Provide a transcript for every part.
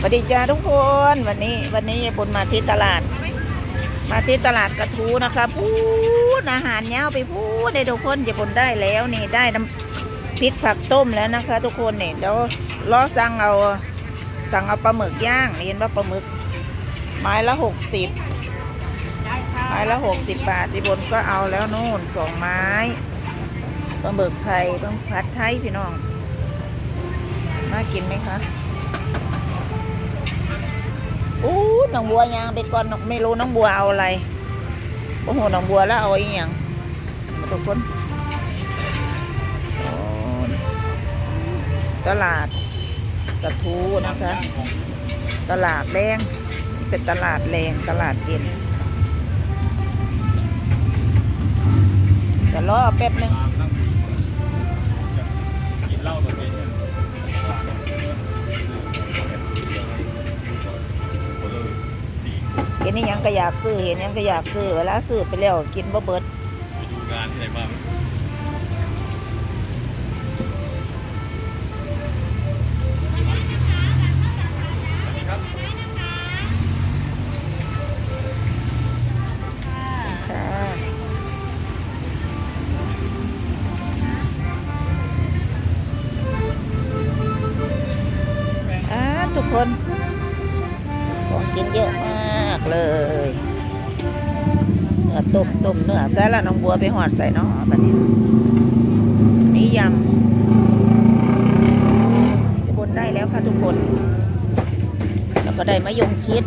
สวัสดีจ้าทุกคนวันนี้วันนี้ยายบุญมาที่ตลาด มาที่ตลาดกระทูนะคะพูดอาหารเนี้ยไปพูดได้ทุกคนยายบุญได้แล้วนี่ได้น้ำพริกผักต้มแล้วนะคะ ทุกคนเนี่ยเดี๋ยวล้อสั่งเอาสั่งเอาปลาหมึกย่างเห็นว่าปลาหมึก ไม้ละหกสิบไม้ละหกสิบบาทยายบุญก็เอาแล้วนู่นสองไม้ปลาหมึกไข่ปลาผัดไทยพี่น้องน่ากินไหมคะ น้องบัวยางไปก่อนไม่รู้น้องบัวเอาอะไรโอ้โหน้องบัวแล้วเอาอีกอย่างมาทุกคนตลาดกระทูนะคะ ตลาดแรงเป็นตลาดแรงตลาดเย็นจะรอแป๊บหนึง ห็นนี่ยังก็อยากซื้อเห็นยังก็อยากซื้อเวลาซื้อไปแล้วกินบ่เบิดไปดูงานที่ไหนบ้างค่ะอ่าทุกคน อต้มต้มเนื้อใส่ละน้องบัวไปหอดใส่เนาะบัดนี้นี่ยำคนได้แล้วค่ะทุกคน แล้วก็ได้มะยงชิด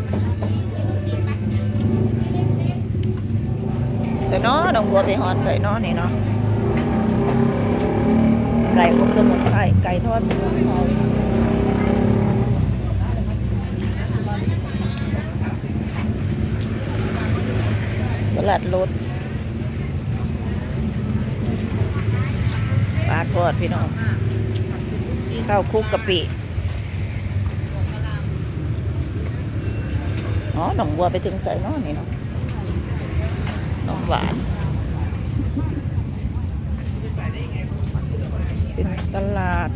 ใส่เนาะน้องบัวไปหอดใส่เนาะนี่เนาะไก่อบสมุนไพรไก่ทอดสมุนไพร สลัดรสปลาทอดพี่น้องข้าวคุกกะปิอ๋อหนองบัวไปถึงใส่นาะนี่เนาะน้องหวานเป็นตลาด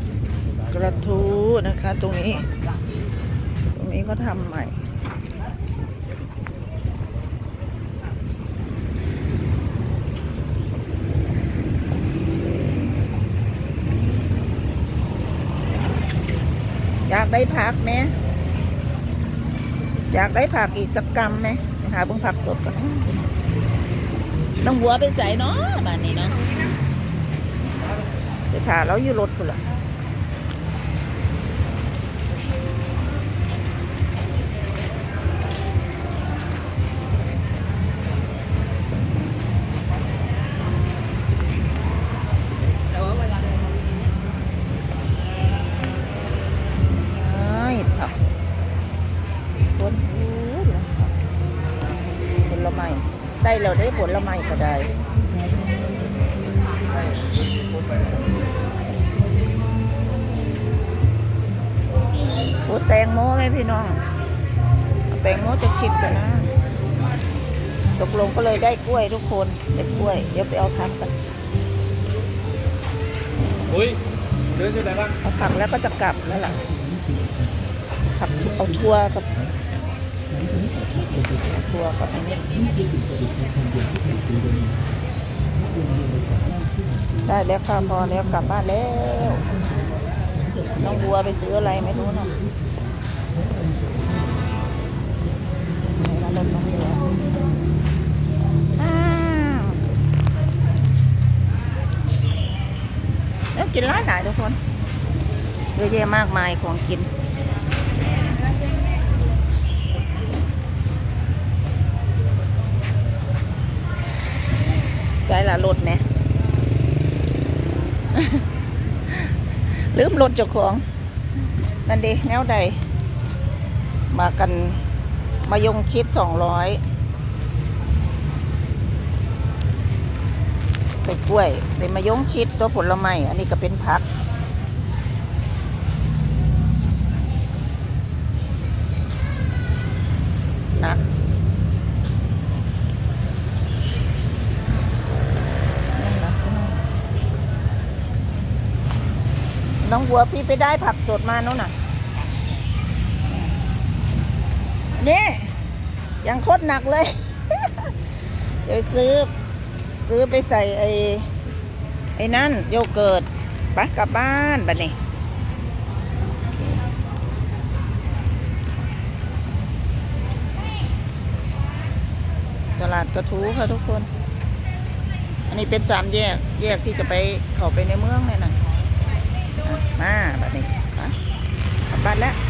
กระทูนะคะ ตรงนี้ ตรงนี้ก็ทำใหม่ อยาก ได้ผักไหมอยากได้ผักอีกสักกำไหมหาเบิ่งผักสดก่อนน้องหัวไปใส่เนาะบ้านนี้เนาะไปถ่าเราอยู่รถพุ่นละ ได้แล้วได้ผลไม้ก็ได้โอ้แตงโมไหมพี่น้องเอาแตงโมจะชิดกันนะ ตกลงก็เลยได้กล้วยทุกคนได้กล้วย เดี๋ยวไปเอาผักกันอุ้ยเดินอยู่ไหนบ้างเอาผักแล้วก็จะกลับแล้วล่ะผักเอาทั่วกับ เอาทั่วกับอันนี้ได้แล้วค่ะพอแล้วกลับบ้านแล้วน้องบัวไปซื้ออะไรไม่รู้นะไหนละรถน้องบัวอ้าวแล้วกินร้านไหนทุกคนเยอะแยะมากมายของกิน ละรถไหมลืมรถเจ้าของ นั่นดิแนวใด มากันมายงชิดสองร้อยไปกล้วยไปมายงชิดตัวผลไม้อันนี้ก็เป็นผัก น้องบัวพี่ไปได้ผักสดมาโน่นน่ะยังโคตรหนักเลย เดี๋ยวซื้อ ซื้อไปใส่ไอ้ไอ้นั่นโยเกิร์ตไปกลับบ้านบัดนี้ตลาดกระทู้ค่ะทุกคน อันนี้เป็นสามแยก แยกที่จะไปเข้าไปในเมืองเลยนะ มาบัดนี้อะกลับบ้านแล้ว